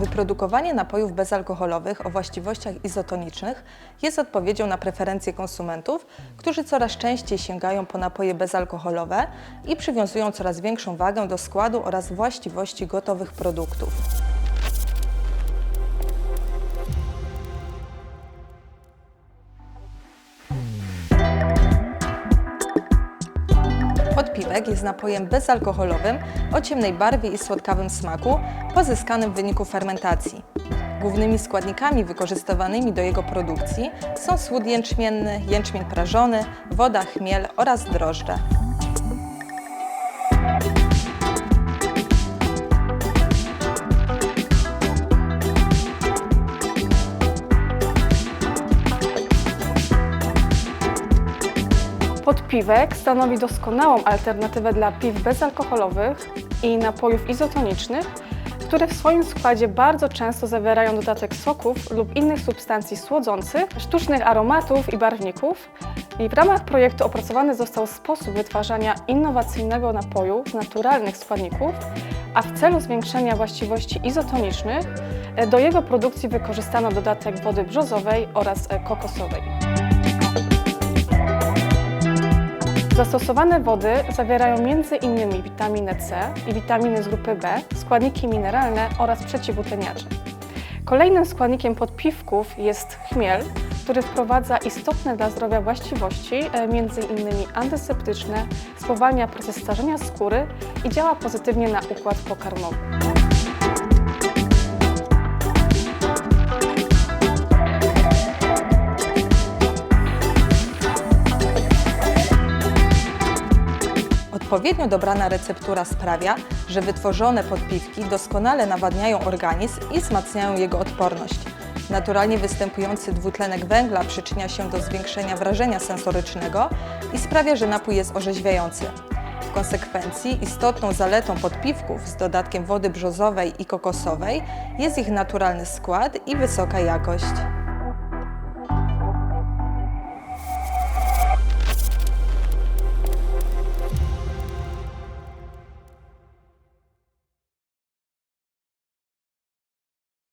Wyprodukowanie napojów bezalkoholowych o właściwościach izotonicznych jest odpowiedzią na preferencje konsumentów, którzy coraz częściej sięgają po napoje bezalkoholowe i przywiązują coraz większą wagę do składu oraz właściwości gotowych produktów. Podpiwek jest napojem bezalkoholowym o ciemnej barwie i słodkawym smaku, pozyskanym w wyniku fermentacji. Głównymi składnikami wykorzystywanymi do jego produkcji są słód jęczmienny, jęczmień prażony, woda, chmiel oraz drożdże. Podpiwek stanowi doskonałą alternatywę dla piw bezalkoholowych i napojów izotonicznych, które w swoim składzie bardzo często zawierają dodatek soków lub innych substancji słodzących, sztucznych aromatów i barwników. I w ramach projektu opracowany został sposób wytwarzania innowacyjnego napoju z naturalnych składników, a w celu zwiększenia właściwości izotonicznych e, do jego produkcji wykorzystano dodatek wody brzozowej oraz e, kokosowej. Zastosowane wody zawierają m.in. witaminę C i witaminy z grupy B, składniki mineralne oraz przeciwutleniacze. Kolejnym składnikiem podpiwków jest chmiel, który wprowadza istotne dla zdrowia właściwości, e, m.in. antyseptyczne, spowalnia proces starzenia skóry i działa pozytywnie na układ pokarmowy. Odpowiednio dobrana receptura sprawia, że wytworzone podpiwki doskonale nawadniają organizm i wzmacniają jego odporność. Naturalnie występujący dwutlenek węgla przyczynia się do zwiększenia wrażenia sensorycznego i sprawia, że napój jest orzeźwiający. W konsekwencji istotną zaletą podpiwków z dodatkiem wody brzozowej i kokosowej jest ich naturalny skład i wysoka jakość.